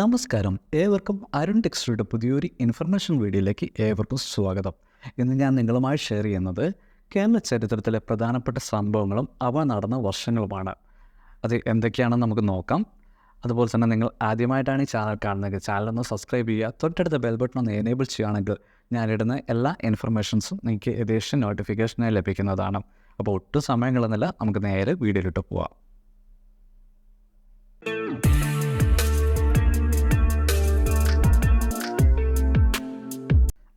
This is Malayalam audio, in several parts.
നമസ്കാരം. ഏവർക്കും അരുൺ ടെക്സ്റ്റയുടെ പുതിയൊരു ഇൻഫർമേഷൻ വീഡിയോയിലേക്ക് ഏവർക്കും സ്വാഗതം. ഇന്ന് ഞാൻ നിങ്ങളുമായി ഷെയർ ചെയ്യുന്നത് കേരള ചരിത്രത്തിലെ പ്രധാനപ്പെട്ട സംഭവങ്ങളും അവ നടന്ന വർഷങ്ങളുമാണ്. അത് എന്തൊക്കെയാണെന്ന് നമുക്ക് നോക്കാം. അതുപോലെ തന്നെ നിങ്ങൾ ആദ്യമായിട്ടാണ് ഈ ചാനൽ കാണുന്നതെങ്കിൽ ചാനലൊന്ന് സബ്സ്ക്രൈബ് ചെയ്യുക. തൊട്ടടുത്ത ബെൽ ബട്ടൺ ഒന്ന് എനേബിൾ ചെയ്യുകയാണെങ്കിൽ ഞാനിടുന്ന എല്ലാ ഇൻഫർമേഷൻസും നിങ്ങൾക്ക് ഏകദേശം നോട്ടിഫിക്കേഷനായി ലഭിക്കുന്നതാണ്. അപ്പോൾ ഒട്ടും സമയം നമുക്ക് നേരെ വീഡിയോയിലിട്ട് പോവാം.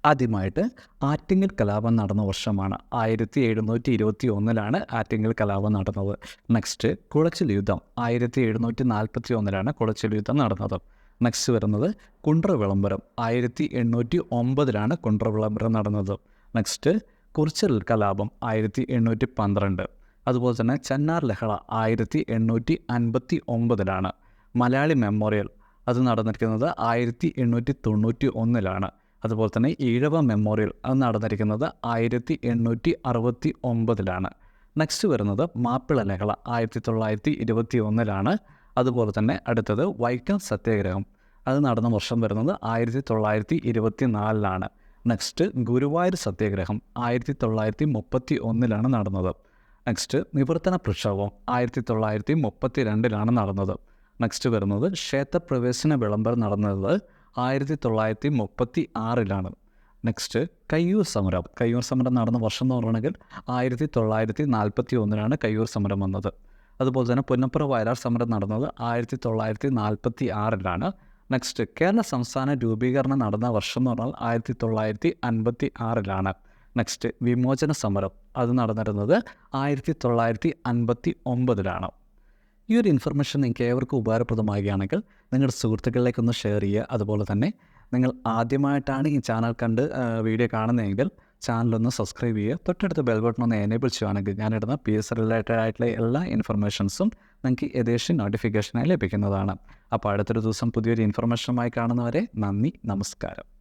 ആദ്യമായിട്ട് ആറ്റിങ്ങൽ കലാപം നടന്ന വർഷമാണ്. ആയിരത്തി എഴുന്നൂറ്റി ഇരുപത്തി ഒന്നിലാണ് ആറ്റിങ്ങൽ കലാപം നടന്നത്. നെക്സ്റ്റ് കുളച്ചിൽ യുദ്ധം. ആയിരത്തി എഴുന്നൂറ്റി നാൽപ്പത്തി ഒന്നിലാണ് കുളച്ചിൽ യുദ്ധം നടന്നത്. നെക്സ്റ്റ് വരുന്നത് കുണ്ട്ര വിളംബരം. ആയിരത്തി എണ്ണൂറ്റി ഒമ്പതിലാണ് കുണ്ട്ര വിളംബരം നടന്നത്. നെക്സ്റ്റ് കുറിച്ചൽ കലാപം. ആയിരത്തി എണ്ണൂറ്റി പന്ത്രണ്ട് അതുപോലെ തന്നെ ചെന്നാർ ലഹള. ആയിരത്തി എണ്ണൂറ്റി അൻപത്തി ഒമ്പതിലാണ് മലയാളി മെമ്മോറിയൽ. അത് നടന്നിരിക്കുന്നത് ആയിരത്തി എണ്ണൂറ്റി തൊണ്ണൂറ്റി ഒന്നിലാണ് അതുപോലെ തന്നെ ഈഴവ മെമ്മോറിയൽ അത് നടന്നിരിക്കുന്നത് ആയിരത്തി എണ്ണൂറ്റി അറുപത്തി ഒമ്പതിലാണ് നെക്സ്റ്റ് വരുന്നത് മാപ്പിള ലഹള ആയിരത്തി തൊള്ളായിരത്തി ഇരുപത്തി ഒന്നിലാണ് അതുപോലെ തന്നെ അടുത്തത് വൈക്കം സത്യാഗ്രഹം അത് നടന്ന വർഷം വരുന്നത് ആയിരത്തി തൊള്ളായിരത്തി ഇരുപത്തി നാലിലാണ് നെക്സ്റ്റ് ഗുരുവായൂർ സത്യാഗ്രഹം ആയിരത്തി തൊള്ളായിരത്തി മുപ്പത്തി ഒന്നിലാണ് നടന്നത്. നെക്സ്റ്റ് നിവർത്തന പ്രക്ഷോഭം ആയിരത്തി തൊള്ളായിരത്തി മുപ്പത്തി രണ്ടിലാണ് നടന്നത്. നെക്സ്റ്റ് വരുന്നത് ക്ഷേത്രപ്രവേശന വിളംബരം നടന്നത് ആയിരത്തി തൊള്ളായിരത്തി മുപ്പത്തി ആറിലാണ് നെക്സ്റ്റ് കയ്യൂർ സമരം. കയ്യൂർ സമരം നടന്ന വർഷം എന്ന് പറയുകയാണെങ്കിൽ ആയിരത്തി തൊള്ളായിരത്തി നാൽപ്പത്തി ഒന്നിലാണ് കയ്യൂർ സമരം വന്നത്. അതുപോലെ തന്നെ പുന്നപ്പുറ വയലാർ സമരം നടന്നത് ആയിരത്തി തൊള്ളായിരത്തി നാൽപ്പത്തി ആറിലാണ് നെക്സ്റ്റ് കേരള സംസ്ഥാന രൂപീകരണം നടന്ന വർഷം എന്ന് പറഞ്ഞാൽ ആയിരത്തി തൊള്ളായിരത്തി അൻപത്തി ആറിലാണ് നെക്സ്റ്റ് വിമോചന സമരം. അത് നടന്നിരുന്നത് ആയിരത്തി തൊള്ളായിരത്തി അൻപത്തി ഒമ്പതിലാണ് ഈ ഒരു ഇൻഫർമേഷൻ നിങ്ങൾക്ക് ഏവർക്കും ഉപകാരപ്രദമാകുകയാണെങ്കിൽ നിങ്ങളുടെ സുഹൃത്തുക്കളിലേക്കൊന്ന് ഷെയർ ചെയ്യുക. അതുപോലെ തന്നെ നിങ്ങൾ ആദ്യമായിട്ടാണ് ഈ ചാനൽ കണ്ട് വീഡിയോ കാണുന്നതെങ്കിൽ ചാനലൊന്ന് സബ്സ്ക്രൈബ് ചെയ്യുക. തൊട്ടടുത്ത് ബെൽ ബട്ടൺ ഒന്ന് എനേബിൾ ചെയ്യുകയാണെങ്കിൽ ഞാനിടുന്ന പി എസ് റിലേറ്റഡ് ആയിട്ടുള്ള എല്ലാ ഇൻഫർമേഷൻസും നിങ്ങൾക്ക് ഏകദേശം നോട്ടിഫിക്കേഷനായി ലഭിക്കുന്നതാണ്. അപ്പോൾ അടുത്തൊരു ദിവസം പുതിയൊരു ഇൻഫർമേഷനുമായി കാണുന്നവരെ നന്ദി നമസ്കാരം.